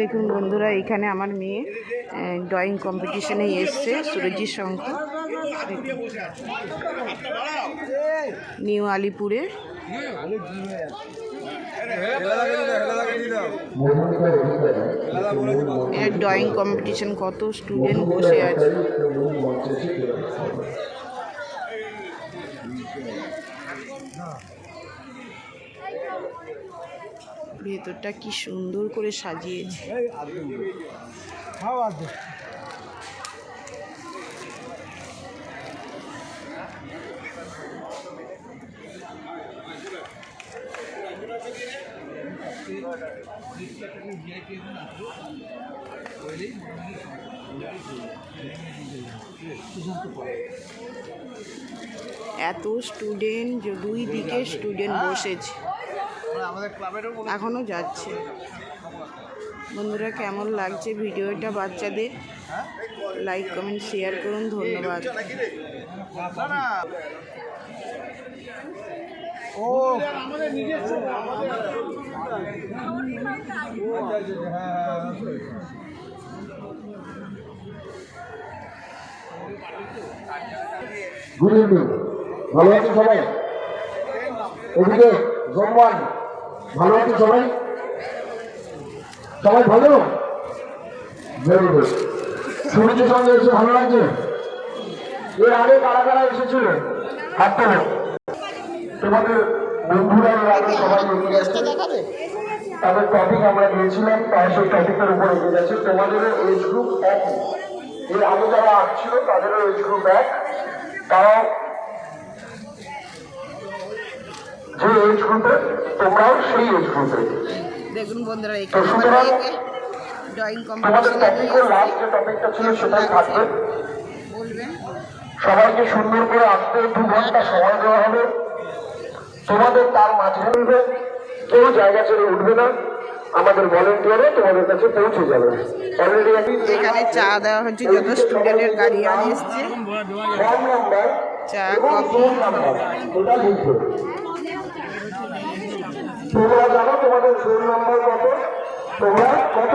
দেখুন বন্ধুরা, এখানে আমার মেয়ে ড্রয়িং কম্পিটিশনে এসছে, সুরজিৎ শঙ্কর নিউ আলিপুরে। ড্রয়িং কম্পিটিশন কত স্টুডেন্ট বসে আছে। ভেতরটা কি সুন্দর করে সাজিয়েছে। এত স্টুডেন্ট দুই দিকে স্টুডেন্ট বসেছে। এখনও যাচ্ছে। বন্ধুরা কেমন লাগছে ভিডিওটা বাচ্চাদের? লাইক কমেন্ট শেয়ার করুন ধন্যবাদ। গুড ইভিনিং ভালো আছেন সবাই? এদিকে জম্মান ভালো আছেন সবাই? সবাই ভালো? ভেরি গুড সূর্যের সঙ্গে এসে ভালো লাগছে? এর আগে কারা কারা এসেছিল? হাত তোলো তোমাদের বন্ধুরা আগে সবাই এগিয়ে গেছে তাদের টপিক আমরা দিয়েছিলাম তারা সেই টপিকের উপর এগিয়ে গেছে। তোমাদেরও এজ গ্রুপ একই। এর আগে যারা আসছিল, তাদেরও এজ গ্রুপ এক। তারাও যে এজ গ্রুপে তোমরাও সেই এজ গ্রুপে দেখুন বন্ধুরা তো এখানে সুতরাং ড্রয়িং তোমাদের টপিকের লাস্ট যে টপিকটা ছিল সেটাই থাকবে। বলবেন? সবাইকে সুন্দর করে আসতে দু ঘণ্টা সময় দেওয়া হবে। তোমাদের তার মাঝে উঠবে কেউ জায়গা ছেড়ে উঠবে না। আমাদের ভলেন্টিয়ারে তোমাদের কাছে পৌঁছে যাবে। অলরেডি আমি এখানে চা দেওয়া হচ্ছে যত স্টুডেন্টের গাড়িয়ান এসছে। ফর্ম নাম্বার চা এবং তোমরা জানো তোমাদের রোল নম্বর কত? তোমরা কত?